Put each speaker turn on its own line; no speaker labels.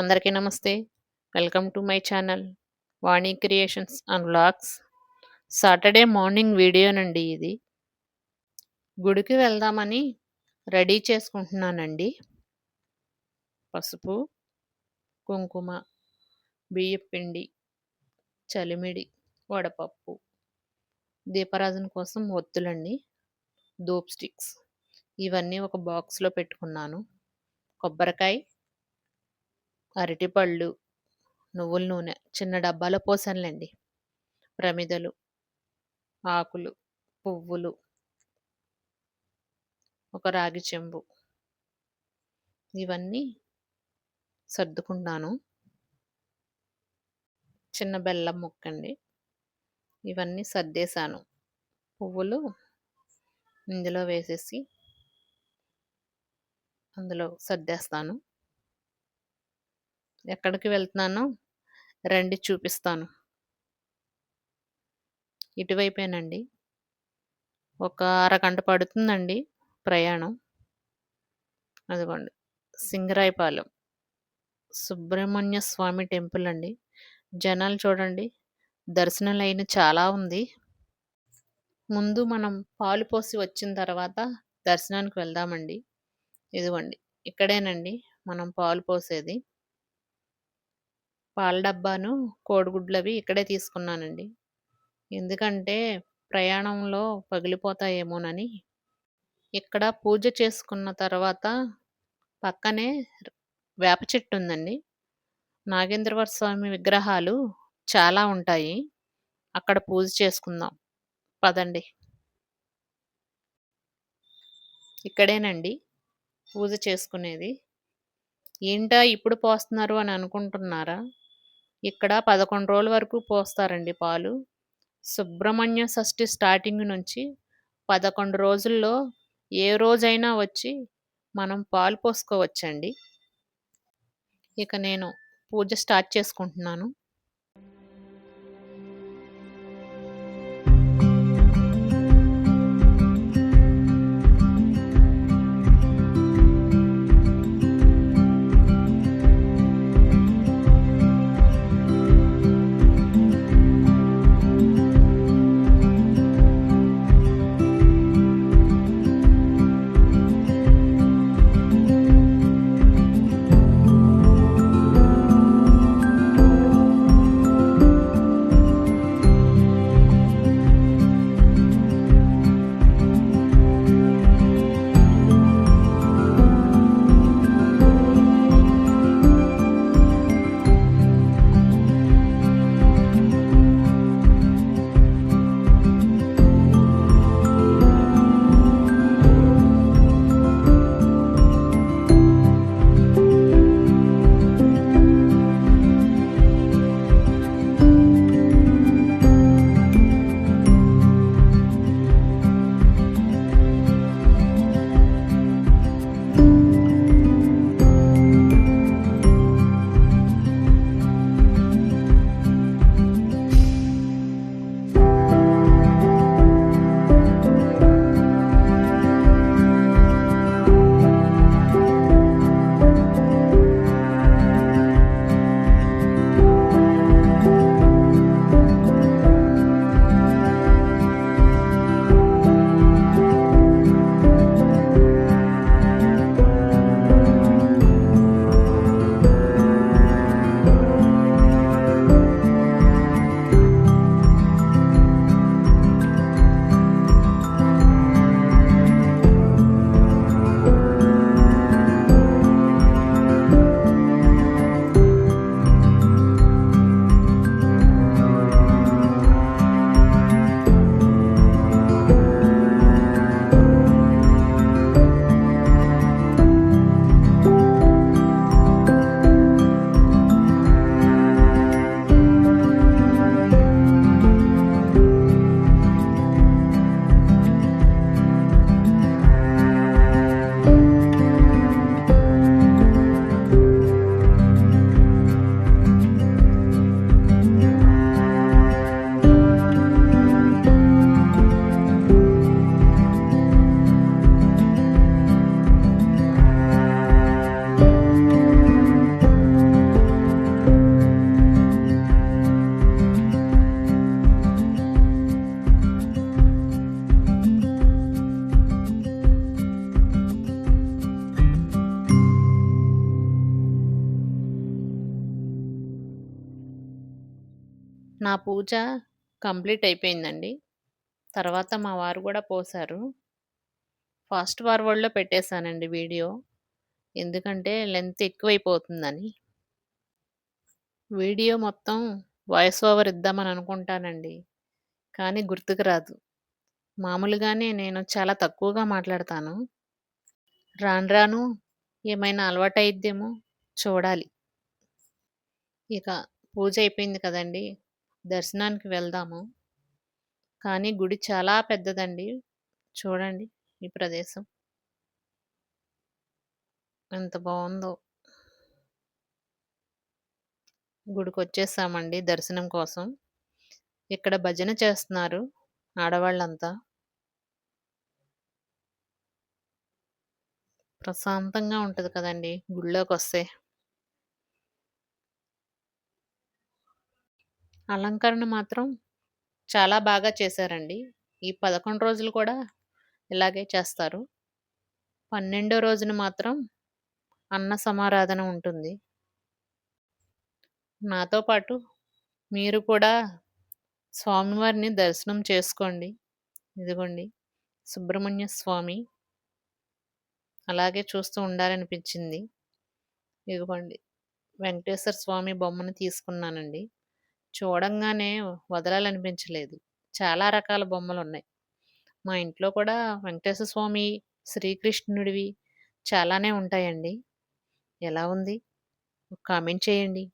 అందరికీ నమస్తే. Welcome to my channel Vani creations and vlogs. Saturday morning వీడియోనండి ఇది. గుడికి వెళ్దామని రెడీ చేసుకుంటున్నానండి. పసుపు కుంకుమ బియ్యపిండి చలిమిడి వడపప్పు దీపరాజన్ కోసం ఒత్తులండి దూప్ స్టిక్స్. ఇవన్నీ ఒక బాక్స్లో పెట్టుకున్నాను. కొబ్బరికాయ అరటిపళ్ళు నువ్వుల నూనె చిన్న డబ్బాలో పోసానులేండి. ప్రమిదలు ఆకులు పువ్వులు. ఒక రాగి చెంబు. ఇవన్నీ సర్దుకుంటాను. చిన్న బెల్లం ముక్కండి. ఇవన్నీ సర్దేశాను. పువ్వులు ఇందులో వేసేసి అందులో సర్దేస్తాను. ఎక్కడికి వెళ్తున్నానో రండి చూపిస్తాను. ఇటువైపేనండి. ఒక అరగంట పడుతుందండి ప్రయాణం. అదిగోండి. సింగరాయపాలెం. సుబ్రహ్మణ్య స్వామి టెంపుల్ అండి. జనాలు చూడండి. దర్శనం లైన్ చాలా ఉంది. ముందు మనం పాలు పోసి వచ్చిన తర్వాత దర్శనానికి వెళ్దామండి. ఇదిగోండి. ఇక్కడేనండి మనం పాలు పోసేది. పాల డబ్బాను కోడిగుడ్లు అవి ఇక్కడే తీసుకున్నానండి. ఎందుకంటే ప్రయాణంలో పగిలిపోతాయేమోనని. ఇక్కడ పూజ చేసుకున్న తర్వాత పక్కనే వేప చెట్టు ఉందండి. నాగేంద్రవర స్వామి విగ్రహాలు చాలా ఉంటాయి. అక్కడ పూజ చేసుకుందాం. పదండి. ఇక్కడేనండి పూజ చేసుకునేది. ఏంటా ఇప్పుడు పోస్తున్నారు అని అనుకుంటున్నారా? ఇక్కడ పదకొండు రోజుల వరకు పోస్తారండి పాలు. సుబ్రహ్మణ్య షష్ఠి స్టార్టింగ్ నుంచి పదకొండు రోజుల్లో ఏ రోజైనా వచ్చి మనం పాలు పోసుకోవచ్చండి. ఇక నేను పూజ స్టార్ట్ చేసుకుంటున్నాను. నా పూజ కంప్లీట్ అయిపోయిందండి. తర్వాత మా వారు కూడా పోసారు ఫాస్ట్ ఫార్వర్డ్‌లో పెట్టేశానండి వీడియో. ఎందుకంటే లెంత్ ఎక్కువైపోతుందని. వీడియో మొత్తం వాయిస్ ఓవర్ ఇద్దామని అనుకుంటానండి. కానీ గుర్తుకు రాదు. మామూలుగానే నేను చాలా తక్కువగా మాట్లాడతాను. రాను రాను ఏమైనా అలవాటయిద్దేమో చూడాలి. ఇక పూజ అయిపోయింది కదండీ! దర్శనానికి వెళ్దాము. కానీ గుడి చాలా పెద్దదండి. చూడండి ఈ ప్రదేశం. ఎంత బాగుందో గుడికి వచ్చేసామండి దర్శనం కోసం. ఇక్కడ భజన చేస్తున్నారు ఆడవాళ్ళంతా. ప్రశాంతంగా ఉంటుంది కదండి గుళ్ళోకి గుడిలోకొస్తే. అలంకరణ మాత్రం చాలా బాగా చేశారండి. ఈ 11 రోజులు కూడా ఇలాగే చేస్తారు. పన్నెండో రోజున మాత్రం అన్న సమారాధన ఉంటుంది. నాతో పాటు మీరు కూడా స్వామివారిని దర్శనం చేసుకోండి. ఇదిగోండి సుబ్రహ్మణ్య స్వామి. అలాగే చూస్తూ ఉండాలనిపించింది. ఇదిగోండి వెంకటేశ్వర స్వామి బొమ్మను తీసుకున్నానండి. చూడంగానే వదలాలనిపించలేదు. చాలా రకాల బొమ్మలు ఉన్నాయి మా ఇంట్లో కూడా వెంకటేశ్వర స్వామి, శ్రీకృష్ణుడివి చాలానే ఉంటాయండి. ఎలా ఉంది? కామెంట్ చేయండి.